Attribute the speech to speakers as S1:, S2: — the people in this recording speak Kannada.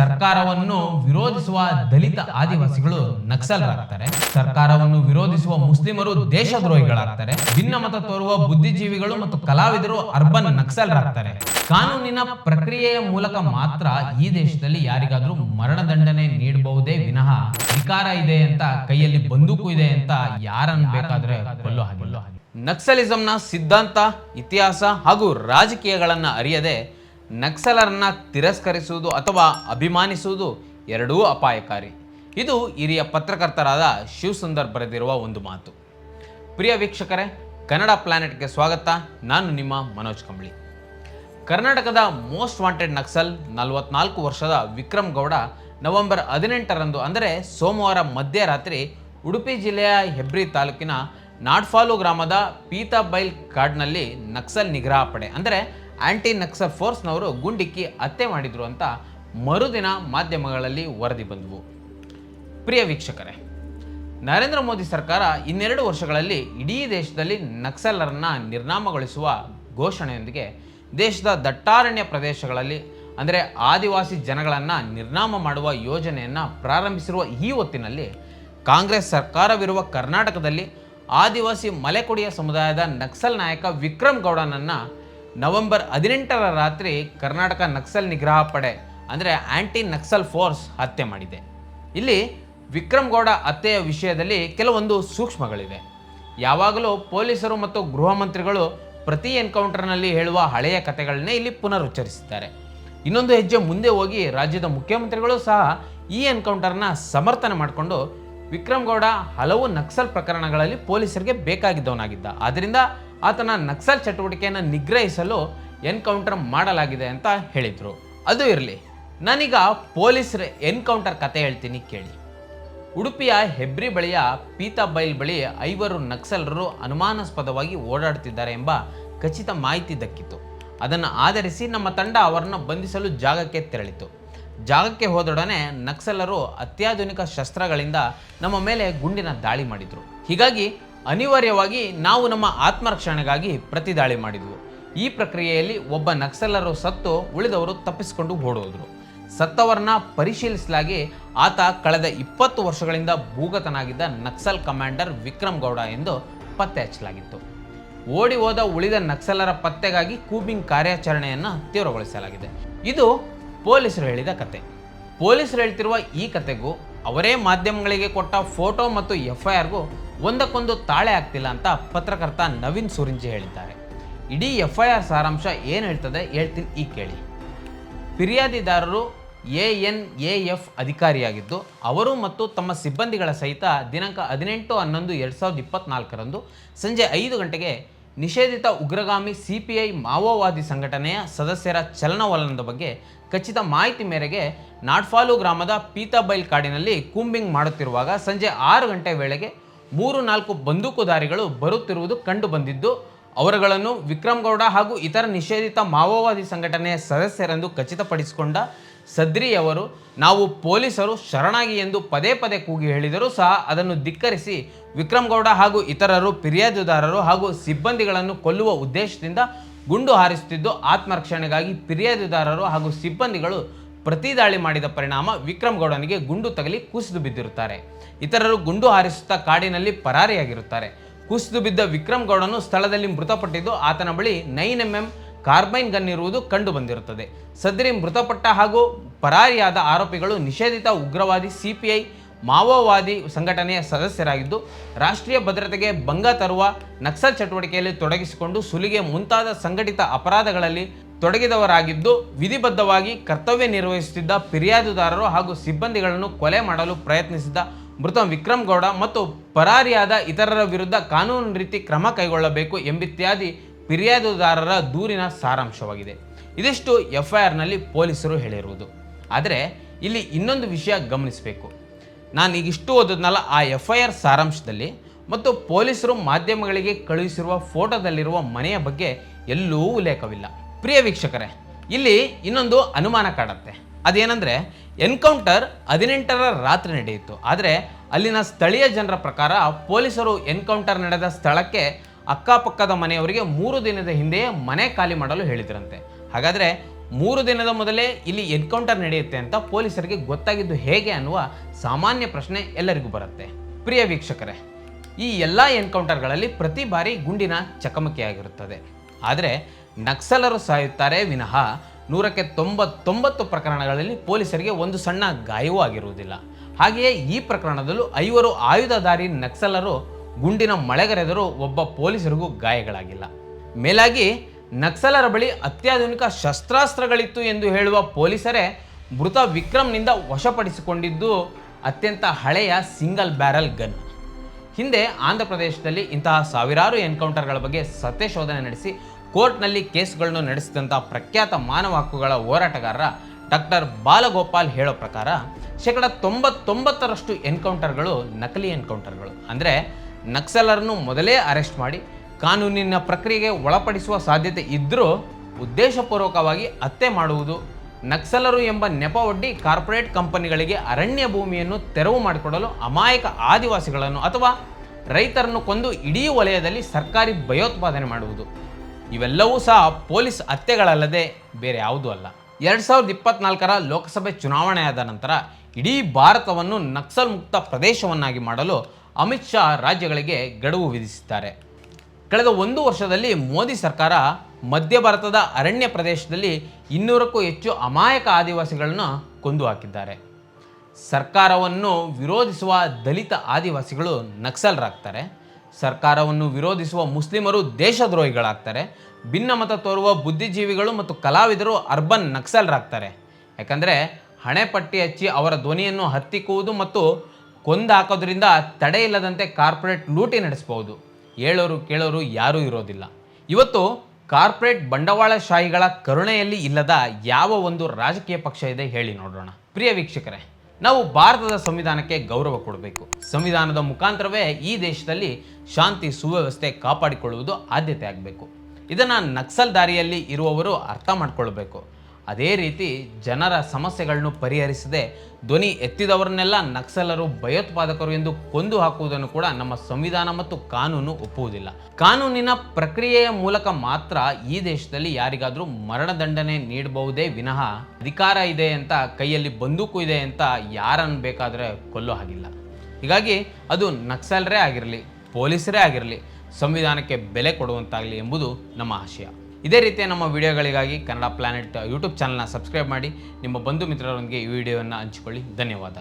S1: ಸರ್ಕಾರವನ್ನು ವಿರೋಧಿಸುವ ದಲಿತ ಆದಿವಾಸಿಗಳು ನಕ್ಸಲರಾಗ್ತಾರೆ. ಸರ್ಕಾರವನ್ನು ವಿರೋಧಿಸುವ ಮುಸ್ಲಿಮರು ದೇಶದ್ರೋಹಿಗಳಾಗ್ತಾರೆ. ಭಿನ್ನ ಮತ ತೋರುವ ಬುದ್ಧಿಜೀವಿಗಳು ಮತ್ತು ಕಲಾವಿದರು ಅರ್ಬನ್ ನಕ್ಸಲರಾಗ್ತಾರೆ. ಕಾನೂನಿನ ಪ್ರಕ್ರಿಯೆಯ ಮೂಲಕ ಮಾತ್ರ ಈ ದೇಶದಲ್ಲಿ ಯಾರಿಗಾದ್ರೂ ಮರಣದಂಡನೆ ನೀಡಬಹುದೇ ವಿನಃ ಅಧಿಕಾರ ಇದೆ ಅಂತ ಕೈಯಲ್ಲಿ ಬಂದೂಕು ಇದೆ ಅಂತ ಯಾರನ್ನು ಬೇಕಾದ್ರೆ ಹಾಗಿಲ್ಲ. ನಕ್ಸಲಿಸಂನ ಸಿದ್ಧಾಂತ, ಇತಿಹಾಸ ಹಾಗೂ ರಾಜಕೀಯಗಳನ್ನ ಅರಿಯದೆ ನಕ್ಸಲರನ್ನ ತಿರಸ್ಕರಿಸುವುದು ಅಥವಾ ಅಭಿಮಾನಿಸುವುದು ಎರಡೂ ಅಪಾಯಕಾರಿ. ಇದು ಹಿರಿಯ ಪತ್ರಕರ್ತರಾದ ಶಿವಸುಂದರ್ ಬರೆದಿರುವ ಒಂದು ಮಾತು. ಪ್ರಿಯ ವೀಕ್ಷಕರೇ, ಕನ್ನಡ ಪ್ಲಾನೆಟ್ಗೆ ಸ್ವಾಗತ. ನಾನು ನಿಮ್ಮ ಮನೋಜ್ ಕಂಬಳಿ. ಕರ್ನಾಟಕದ ಮೋಸ್ಟ್ ವಾಂಟೆಡ್ ನಕ್ಸಲ್ ನಲವತ್ನಾಲ್ಕು ವರ್ಷದ ವಿಕ್ರಮ್ ಗೌಡ ನವೆಂಬರ್ ಹದಿನೆಂಟರಂದು, ಅಂದರೆ ಸೋಮವಾರ ಮಧ್ಯರಾತ್ರಿ ಉಡುಪಿ ಜಿಲ್ಲೆಯ ಹೆಬ್ರಿ ತಾಲೂಕಿನ ನಾಡ್ಫಾಲು ಗ್ರಾಮದ ಪೀತಾಬೈಲ್ ಕಾಡ್ನಲ್ಲಿ ನಕ್ಸಲ್ ನಿಗ್ರಹ ಪಡೆ, ಅಂದರೆ ಆಂಟಿ ನಕ್ಸಲ್ ಫೋರ್ಸ್ನವರು ಗುಂಡಿಕ್ಕಿ ಹತ್ಯೆ ಮಾಡಿದ್ರು ಅಂತ ಮರುದಿನ ಮಾಧ್ಯಮಗಳಲ್ಲಿ ವರದಿ ಬಂದವು. ಪ್ರಿಯ ವೀಕ್ಷಕರೇ, ನರೇಂದ್ರ ಮೋದಿ ಸರ್ಕಾರ ಇನ್ನೆರಡು ವರ್ಷಗಳಲ್ಲಿ ಇಡೀ ದೇಶದಲ್ಲಿ ನಕ್ಸಲರನ್ನು ನಿರ್ನಾಮಗೊಳಿಸುವ ಘೋಷಣೆಯೊಂದಿಗೆ ದೇಶದ ದಟ್ಟಾರಣ್ಯ ಪ್ರದೇಶಗಳಲ್ಲಿ, ಅಂದರೆ ಆದಿವಾಸಿ ಜನಗಳನ್ನು ನಿರ್ನಾಮ ಮಾಡುವ ಯೋಜನೆಯನ್ನು ಪ್ರಾರಂಭಿಸಿರುವ ಈ ಹೊತ್ತಿನಲ್ಲಿ ಕಾಂಗ್ರೆಸ್ ಸರ್ಕಾರವಿರುವ ಕರ್ನಾಟಕದಲ್ಲಿ ಆದಿವಾಸಿ ಮಲೆಕುಡಿಯ ಸಮುದಾಯದ ನಕ್ಸಲ್ ನಾಯಕ ವಿಕ್ರಮ್ ಗೌಡನನ್ನು ನವೆಂಬರ್ ಹದಿನೆಂಟರ ರಾತ್ರಿ ಕರ್ನಾಟಕ ನಕ್ಸಲ್ ನಿಗ್ರಹ ಪಡೆ, ಅಂದರೆ ಆ್ಯಂಟಿ ನಕ್ಸಲ್ ಫೋರ್ಸ್ ಹತ್ಯೆ ಮಾಡಿದೆ. ಇಲ್ಲಿ ವಿಕ್ರಮ್ ಗೌಡ ಹತ್ಯೆಯ ವಿಷಯದಲ್ಲಿ ಕೆಲವೊಂದು ಸೂಕ್ಷ್ಮಗಳಿವೆ. ಯಾವಾಗಲೂ ಪೊಲೀಸರು ಮತ್ತು ಗೃಹ ಮಂತ್ರಿಗಳು ಪ್ರತಿ ಎನ್ಕೌಂಟರ್ನಲ್ಲಿ ಹೇಳುವ ಹಳೆಯ ಕಥೆಗಳನ್ನೇ ಇಲ್ಲಿ ಪುನರುಚ್ಚರಿಸಿದ್ದಾರೆ. ಇನ್ನೊಂದು ಹೆಜ್ಜೆ ಮುಂದೆ ಹೋಗಿ ರಾಜ್ಯದ ಮುಖ್ಯಮಂತ್ರಿಗಳು ಸಹ ಈ ಎನ್ಕೌಂಟರ್ನ ಸಮರ್ಥನೆ ಮಾಡಿಕೊಂಡು ವಿಕ್ರಮ್ ಗೌಡ ಹಲವು ನಕ್ಸಲ್ ಪ್ರಕರಣಗಳಲ್ಲಿ ಪೊಲೀಸರಿಗೆ ಬೇಕಾಗಿದ್ದವನಾಗಿದ್ದ. ಆದ್ದರಿಂದ ಆತನ ನಕ್ಸಲ್ ಚಟುವಟಿಕೆಯನ್ನು ನಿಗ್ರಹಿಸಲು ಎನ್ಕೌಂಟರ್ ಮಾಡಲಾಗಿದೆ ಅಂತ ಹೇಳಿದರು. ಅದು ಇರಲಿ, ನಾನೀಗ ಪೊಲೀಸರ ಎನ್ಕೌಂಟರ್ ಕತೆ ಹೇಳ್ತೀನಿ ಕೇಳಿ. ಉಡುಪಿಯ ಹೆಬ್ರಿ ಬಳಿಯ ಪೀತಾಬೈಲ್ ಬಳಿ ಐವರು ನಕ್ಸಲರು ಅನುಮಾನಾಸ್ಪದವಾಗಿ ಓಡಾಡುತ್ತಿದ್ದಾರೆ ಎಂಬ ಖಚಿತ ಮಾಹಿತಿ ದಕ್ಕಿತು. ಅದನ್ನು ಆಧರಿಸಿ ನಮ್ಮ ತಂಡ ಅವರನ್ನು ಬಂಧಿಸಲು ಜಾಗಕ್ಕೆ ತೆರಳಿತು. ಜಾಗಕ್ಕೆ ಹೋದೊಡನೆ ನಕ್ಸಲರು ಅತ್ಯಾಧುನಿಕ ಶಸ್ತ್ರಗಳಿಂದ ನಮ್ಮ ಮೇಲೆ ಗುಂಡಿನ ದಾಳಿ ಮಾಡಿದರು. ಹೀಗಾಗಿ ಅನಿವಾರ್ಯವಾಗಿ ನಾವು ನಮ್ಮ ಆತ್ಮರಕ್ಷಣೆಗಾಗಿ ಪ್ರತಿದಾಳಿ ಮಾಡಿದ್ವು. ಈ ಪ್ರಕ್ರಿಯೆಯಲ್ಲಿ ಒಬ್ಬ ನಕ್ಸಲರು ಸತ್ತು ಉಳಿದವರು ತಪ್ಪಿಸಿಕೊಂಡು ಓಡೋದ್ರು. ಸತ್ತವರನ್ನ ಪರಿಶೀಲಿಸಲಾಗಿ ಆತ ಕಳೆದ ಇಪ್ಪತ್ತು ವರ್ಷಗಳಿಂದ ಭೂಗತನಾಗಿದ್ದ ನಕ್ಸಲ್ ಕಮಾಂಡರ್ ವಿಕ್ರಮ್ ಗೌಡ ಎಂದು ಪತ್ತೆ ಹಚ್ಚಲಾಗಿತ್ತು. ಓಡಿ ಹೋದ ಉಳಿದ ನಕ್ಸಲರ ಪತ್ತೆಗಾಗಿ ಕೂಬಿಂಗ್ ಕಾರ್ಯಾಚರಣೆಯನ್ನು ತೀವ್ರಗೊಳಿಸಲಾಗಿದೆ. ಇದು ಪೊಲೀಸರು ಹೇಳಿದ ಕತೆ. ಪೊಲೀಸರು ಹೇಳ್ತಿರುವ ಈ ಕತೆಗೂ ಅವರೇ ಮಾಧ್ಯಮಗಳಿಗೆ ಕೊಟ್ಟ ಫೋಟೋ ಮತ್ತು ಎಫ್ ಐ ಒಂದಕ್ಕೊಂದು ತಾಳೆ ಆಗ್ತಿಲ್ಲ ಅಂತ ಪತ್ರಕರ್ತ ನವೀನ್ ಸುರಿಂಜಿ ಹೇಳಿದ್ದಾರೆ. ಇಡೀ ಎಫ್ ಐ ಆರ್ ಸಾರಾಂಶ ಏನು ಹೇಳ್ತದೆ ಹೇಳ್ತೀನಿ ಈ ಕೇಳಿ. ಫಿರ್ಯಾದಿದಾರರು ಎ ಎನ್ ಎ ಎಫ್ ಅಧಿಕಾರಿಯಾಗಿದ್ದು, ಅವರು ಮತ್ತು ತಮ್ಮ ಸಿಬ್ಬಂದಿಗಳ ಸಹಿತ ದಿನಾಂಕ ಹದಿನೆಂಟು ಹನ್ನೊಂದು ಎರಡು ಸಾವಿರದ ಇಪ್ಪತ್ತ್ನಾಲ್ಕರಂದು ಸಂಜೆ ಐದು ಗಂಟೆಗೆ ನಿಷೇಧಿತ ಉಗ್ರಗಾಮಿ ಸಿಪಿಐ ಮಾವೋವಾದಿ ಸಂಘಟನೆಯ ಸದಸ್ಯರ ಚಲನವಲನದ ಬಗ್ಗೆ ಖಚಿತ ಮಾಹಿತಿ ಮೇರೆಗೆ ನಾಡ್ಫಾಲು ಗ್ರಾಮದ ಪೀತಾಬೈಲ್ ಕಾಡಿನಲ್ಲಿ ಕೂಂಬಿಂಗ್ ಮಾಡುತ್ತಿರುವಾಗ ಸಂಜೆ ಆರು ಗಂಟೆ ವೇಳೆಗೆ ಮೂರು ನಾಲ್ಕು ಬಂದೂಕುದಾರಿಗಳು ಬರುತ್ತಿರುವುದು ಕಂಡುಬಂದಿದ್ದು, ಅವರುಗಳನ್ನು ವಿಕ್ರಮ್ ಗೌಡ ಹಾಗೂ ಇತರ ನಿಷೇಧಿತ ಮಾವೋವಾದಿ ಸಂಘಟನೆಯ ಸದಸ್ಯರೆಂದು ಖಚಿತಪಡಿಸಿಕೊಂಡ ಸದ್ರಿಯವರು ನಾವು ಪೊಲೀಸರು ಶರಣಾಗಿ ಎಂದು ಪದೇ ಪದೇ ಕೂಗಿ ಹೇಳಿದರೂ ಸಹ ಅದನ್ನು ಧಿಕ್ಕರಿಸಿ ವಿಕ್ರಮ್ ಗೌಡ ಹಾಗೂ ಇತರರು ಫಿರ್ಯಾದುದಾರರು ಹಾಗೂ ಸಿಬ್ಬಂದಿಗಳನ್ನು ಕೊಲ್ಲುವ ಉದ್ದೇಶದಿಂದ ಗುಂಡು ಹಾರಿಸುತ್ತಿದ್ದು, ಆತ್ಮರಕ್ಷಣೆಗಾಗಿ ಫಿರ್ಯಾದುದಾರರು ಹಾಗೂ ಸಿಬ್ಬಂದಿಗಳು ಪ್ರತಿ ದಾಳಿ ಮಾಡಿದ ಪರಿಣಾಮ ವಿಕ್ರಮ್ ಗೌಡನಿಗೆ ಗುಂಡು ತಗಲಿ ಕುಸಿದು ಬಿದ್ದಿರುತ್ತಾರೆ. ಇತರರು ಗುಂಡು ಹಾರಿಸುತ್ತಾ ಕಾಡಿನಲ್ಲಿ ಪರಾರಿಯಾಗಿರುತ್ತಾರೆ. ಕುಸಿದು ಬಿದ್ದ ವಿಕ್ರಮ್ ಗೌಡನು ಸ್ಥಳದಲ್ಲಿ ಮೃತಪಟ್ಟಿದ್ದು, ಆತನ ಬಳಿ nine M M carbine gun ಇರುವುದು ಕಂಡು ಬಂದಿರುತ್ತದೆ ಸದ್ರಿ ಮೃತಪಟ್ಟ ಹಾಗೂ ಪರಾರಿಯಾದ ಆರೋಪಿಗಳು ನಿಷೇಧಿತ ಉಗ್ರವಾದಿ ಸಿಪಿಐ ಮಾವೋವಾದಿ ಸಂಘಟನೆಯ ಸದಸ್ಯರಾಗಿದ್ದು, ರಾಷ್ಟ್ರೀಯ ಭದ್ರತೆಗೆ ಭಂಗ ತರುವ ನಕ್ಸಲ್ ಚಟುವಟಿಕೆಯಲ್ಲಿ ತೊಡಗಿಸಿಕೊಂಡು ಸುಲಿಗೆ ಮುಂತಾದ ಸಂಘಟಿತ ಅಪರಾಧಗಳಲ್ಲಿ ತೊಡಗಿದವರಾಗಿದ್ದು, ವಿಧಿಬದ್ಧವಾಗಿ ಕರ್ತವ್ಯ ನಿರ್ವಹಿಸುತ್ತಿದ್ದ ಫಿರ್ಯಾದುದಾರರು ಹಾಗೂ ಸಿಬ್ಬಂದಿಗಳನ್ನು ಕೊಲೆ ಮಾಡಲು ಪ್ರಯತ್ನಿಸಿದ್ದ ಮೃತ ವಿಕ್ರಮ್ ಗೌಡ ಮತ್ತು ಪರಾರಿಯಾದ ಇತರರ ವಿರುದ್ಧ ಕಾನೂನು ರೀತಿ ಕ್ರಮ ಕೈಗೊಳ್ಳಬೇಕು ಎಂಬಿತ್ಯಾದಿ ಫಿರ್ಯಾದುದಾರರ ದೂರಿನ ಸಾರಾಂಶವಾಗಿದೆ. ಇದಿಷ್ಟು ಎಫ್ ಐ ಆರ್ನಲ್ಲಿ ಪೊಲೀಸರು ಹೇಳಿರುವುದು. ಆದರೆ ಇಲ್ಲಿ ಇನ್ನೊಂದು ವಿಷಯ ಗಮನಿಸಬೇಕು. ನಾನು ಈಗ ಇಷ್ಟು ಓದೋದ್ನಲ್ಲ, ಆ ಎಫ್ ಐ ಆರ್ ಸಾರಾಂಶದಲ್ಲಿ ಮತ್ತು ಪೊಲೀಸರು ಮಾಧ್ಯಮಗಳಿಗೆ ಕಳುಹಿಸಿರುವ ಫೋಟೋದಲ್ಲಿರುವ ಮನೆಯ ಬಗ್ಗೆ ಎಲ್ಲೂ ಉಲ್ಲೇಖವಿಲ್ಲ. ಪ್ರಿಯ ವೀಕ್ಷಕರೇ, ಇಲ್ಲಿ ಇನ್ನೊಂದು ಅನುಮಾನ ಕಾಡತ್ತೆ. ಅದೇನೆಂದರೆ, ಎನ್ಕೌಂಟರ್ ಹದಿನೆಂಟರ ರಾತ್ರಿ ನಡೆಯಿತು. ಆದರೆ ಅಲ್ಲಿನ ಸ್ಥಳೀಯ ಜನರ ಪ್ರಕಾರ ಪೊಲೀಸರು ಎನ್ಕೌಂಟರ್ ನಡೆದ ಸ್ಥಳಕ್ಕೆ ಅಕ್ಕಪಕ್ಕದ ಮನೆಯವರಿಗೆ ಮೂರು ದಿನದ ಹಿಂದೆಯೇ ಮನೆ ಖಾಲಿ ಮಾಡಲು ಹೇಳಿದ್ರಂತೆ. ಹಾಗಾದರೆ ಮೂರು ದಿನದ ಮೊದಲೇ ಇಲ್ಲಿ ಎನ್ಕೌಂಟರ್ ನಡೆಯುತ್ತೆ ಅಂತ ಪೊಲೀಸರಿಗೆ ಗೊತ್ತಾಗಿದ್ದು ಹೇಗೆ ಅನ್ನುವ ಸಾಮಾನ್ಯ ಪ್ರಶ್ನೆ ಎಲ್ಲರಿಗೂ ಬರುತ್ತೆ. ಪ್ರಿಯ ವೀಕ್ಷಕರೇ, ಈ ಎಲ್ಲ ಎನ್ಕೌಂಟರ್ಗಳಲ್ಲಿ ಪ್ರತಿ ಬಾರಿ ಗುಂಡಿನ ಚಕಮಕಿಯಾಗಿರುತ್ತದೆ. ಆದರೆ ನಕ್ಸಲರು ಸಾಯುತ್ತಾರೆ ವಿನಃ ನೂರಕ್ಕೆ ತೊಂಬತ್ತೊಂಬತ್ತು ಪ್ರಕರಣಗಳಲ್ಲಿ ಪೊಲೀಸರಿಗೆ ಒಂದು ಸಣ್ಣ ಗಾಯವೂ ಆಗಿರುವುದಿಲ್ಲ. ಹಾಗೆಯೇ ಈ ಪ್ರಕರಣದಲ್ಲೂ ಐವರು ಆಯುಧಧಾರಿ ನಕ್ಸಲರು ಗುಂಡಿನ ಮಳೆಗರೆದರೂ ಒಬ್ಬ ಪೊಲೀಸರಿಗೂ ಗಾಯಗಳಾಗಿಲ್ಲ. ಮೇಲಾಗಿ ನಕ್ಸಲರ ಬಳಿ ಅತ್ಯಾಧುನಿಕ ಶಸ್ತ್ರಾಸ್ತ್ರಗಳಿತ್ತು ಎಂದು ಹೇಳುವ ಪೊಲೀಸರೇ ಮೃತ ವಿಕ್ರಮ್ನಿಂದ ವಶಪಡಿಸಿಕೊಂಡಿದ್ದು ಅತ್ಯಂತ ಹಳೆಯ ಸಿಂಗಲ್ ಬ್ಯಾರಲ್ ಗನ್. ಹಿಂದೆ ಆಂಧ್ರ ಪ್ರದೇಶದಲ್ಲಿ ಇಂತಹ ಸಾವಿರಾರು ಎನ್ಕೌಂಟರ್ಗಳ ಬಗ್ಗೆ ಸತ್ಯಶೋಧನೆ ನಡೆಸಿ ಕೋರ್ಟ್ನಲ್ಲಿ ಕೇಸ್ಗಳನ್ನು ನಡೆಸಿದಂಥ ಪ್ರಖ್ಯಾತ ಮಾನವ ಹಕ್ಕುಗಳ ಹೋರಾಟಗಾರ ಡಾಕ್ಟರ್ ಬಾಲಗೋಪಾಲ್ ಹೇಳೋ ಪ್ರಕಾರ ಶೇಕಡ ತೊಂಬತ್ತೊಂಬತ್ತರಷ್ಟು ಎನ್ಕೌಂಟರ್ಗಳು ನಕಲಿ ಎನ್ಕೌಂಟರ್ಗಳು. ಅಂದರೆ ನಕ್ಸಲರನ್ನು ಮೊದಲೇ ಅರೆಸ್ಟ್ ಮಾಡಿ ಕಾನೂನಿನ ಪ್ರಕ್ರಿಯೆಗೆ ಒಳಪಡಿಸುವ ಸಾಧ್ಯತೆ ಇದ್ದರೂ ಉದ್ದೇಶಪೂರ್ವಕವಾಗಿ ಹತ್ಯೆ ಮಾಡುವುದು ನಕ್ಸಲರು ಎಂಬ ನೆಪ ಒಡ್ಡಿ ಕಾರ್ಪೊರೇಟ್ ಕಂಪನಿಗಳಿಗೆ ಅರಣ್ಯ ಭೂಮಿಯನ್ನು ತೆರವು ಮಾಡಿಕೊಡಲು ಅಮಾಯಕ ಆದಿವಾಸಿಗಳನ್ನು ಅಥವಾ ರೈತರನ್ನು ಕೊಂದು ಇಡೀ ವಲಯದಲ್ಲಿ ಸರ್ಕಾರಿ ಭಯೋತ್ಪಾದನೆ ಮಾಡುವುದು. ಇವೆಲ್ಲವೂ ಸಹ ಪೊಲೀಸ್ ಹತ್ಯೆಗಳಲ್ಲದೆ ಬೇರೆ ಯಾವುದೂ ಅಲ್ಲ. ಎರಡು ಸಾವಿರದ ಇಪ್ಪತ್ನಾಲ್ಕರ ಲೋಕಸಭೆ ಚುನಾವಣೆಯಾದ ನಂತರ ಇಡೀ ಭಾರತವನ್ನು ನಕ್ಸಲ್ ಮುಕ್ತ ಪ್ರದೇಶವನ್ನಾಗಿ ಮಾಡಲು ಅಮಿತ್ ಶಾ ರಾಜ್ಯಗಳಿಗೆ ಗಡುವು ವಿಧಿಸಿದ್ದಾರೆ. ಕಳೆದ ಒಂದು ವರ್ಷದಲ್ಲಿ ಮೋದಿ ಸರ್ಕಾರ ಮಧ್ಯ ಭಾರತದ ಅರಣ್ಯ ಪ್ರದೇಶದಲ್ಲಿ ಇನ್ನೂರಕ್ಕೂ ಹೆಚ್ಚು ಅಮಾಯಕ ಆದಿವಾಸಿಗಳನ್ನು ಕೊಂದು ಹಾಕಿದ್ದಾರೆ. ಸರ್ಕಾರವನ್ನು ವಿರೋಧಿಸುವ ದಲಿತ ಆದಿವಾಸಿಗಳು ನಕ್ಸಲರಾಗ್ತಾರೆ. ಸರ್ಕಾರವನ್ನು ವಿರೋಧಿಸುವ ಮುಸ್ಲಿಮರು ದೇಶದ್ರೋಹಿಗಳಾಗ್ತಾರೆ. ಭಿನ್ನಮತ ತೋರುವ ಬುದ್ಧಿಜೀವಿಗಳು ಮತ್ತು ಕಲಾವಿದರು ಅರ್ಬನ್ ನಕ್ಸಲರಾಗ್ತಾರೆ. ಯಾಕಂದರೆ ಹಣೆ ಪಟ್ಟಿ ಹಚ್ಚಿ ಅವರ ಧ್ವನಿಯನ್ನು ಹತ್ತಿಕ್ಕುವುದು ಮತ್ತು ಕೊಂದು ಹಾಕೋದ್ರಿಂದ ತಡೆ ಇಲ್ಲದಂತೆ ಕಾರ್ಪೊರೇಟ್ ಲೂಟಿ ನಡೆಸಬಹುದು. ಹೇಳೋರು ಕೇಳೋರು ಯಾರೂ ಇರೋದಿಲ್ಲ. ಇವತ್ತು ಕಾರ್ಪೊರೇಟ್ ಬಂಡವಾಳಶಾಹಿಗಳ ಕರುಣೆಯಲ್ಲಿ ಇಲ್ಲದ ಯಾವ ಒಂದು ರಾಜಕೀಯ ಪಕ್ಷ ಇದೆ ಹೇಳಿ ನೋಡೋಣ. ಪ್ರಿಯ ವೀಕ್ಷಕರೇ, ನಾವು ಭಾರತದ ಸಂವಿಧಾನಕ್ಕೆ ಗೌರವ ಕೊಡಬೇಕು. ಸಂವಿಧಾನದ ಮುಖಾಂತರವೇ ಈ ದೇಶದಲ್ಲಿ ಶಾಂತಿ ಸುವ್ಯವಸ್ಥೆ ಕಾಪಾಡಿಕೊಳ್ಳುವುದು ಆದ್ಯತೆ ಆಗಬೇಕು. ಇದನ್ನು ನಕ್ಸಲ್ ದಾರಿಯಲ್ಲಿ ಇರುವವರು ಅರ್ಥ ಮಾಡ್ಕೊಳ್ಬೇಕು. ಅದೇ ರೀತಿ ಜನರ ಸಮಸ್ಯೆಗಳನ್ನು ಪರಿಹರಿಸದೆ ಧ್ವನಿ ಎತ್ತಿದವರನ್ನೆಲ್ಲ ನಕ್ಸಲರು, ಭಯೋತ್ಪಾದಕರು ಎಂದು ಕೊಂದು ಹಾಕುವುದನ್ನು ಕೂಡ ನಮ್ಮ ಸಂವಿಧಾನ ಮತ್ತು ಕಾನೂನು ಒಪ್ಪುವುದಿಲ್ಲ. ಕಾನೂನಿನ ಪ್ರಕ್ರಿಯೆಯ ಮೂಲಕ ಮಾತ್ರ ಈ ದೇಶದಲ್ಲಿ ಯಾರಿಗಾದರೂ ಮರಣದಂಡನೆ ನೀಡಬಹುದೇ ವಿನಃ ಅಧಿಕಾರ ಇದೆ ಅಂತ, ಕೈಯಲ್ಲಿ ಬಂದೂಕು ಇದೆ ಅಂತ ಯಾರನ್ನು ಬೇಕಾದರೆ ಕೊಲ್ಲೋ ಹಾಗಿಲ್ಲ. ಹೀಗಾಗಿ ಅದು ನಕ್ಸಲರೇ ಆಗಿರಲಿ, ಪೊಲೀಸರೇ ಆಗಿರಲಿ, ಸಂವಿಧಾನಕ್ಕೆ ಬೆಲೆ ಕೊಡುವಂತಾಗಲಿ ಎಂಬುದು ನಮ್ಮ ಆಶಯ. ಇದೇ ರೀತಿಯ ನಮ್ಮ ವಿಡಿಯೋಗಳಿಗಾಗಿ ಕನ್ನಡ ಪ್ಲಾನೆಟ್ ಯೂಟ್ಯೂಬ್ ಚಾನಲ್ನ ಸಬ್ಸ್ಕ್ರೈಬ್ ಮಾಡಿ ನಿಮ್ಮ ಬಂಧು ಮಿತ್ರರೊಂದಿಗೆ ಈ ವಿಡಿಯೋವನ್ನು ಹಂಚಿಕೊಳ್ಳಿ. ಧನ್ಯವಾದ.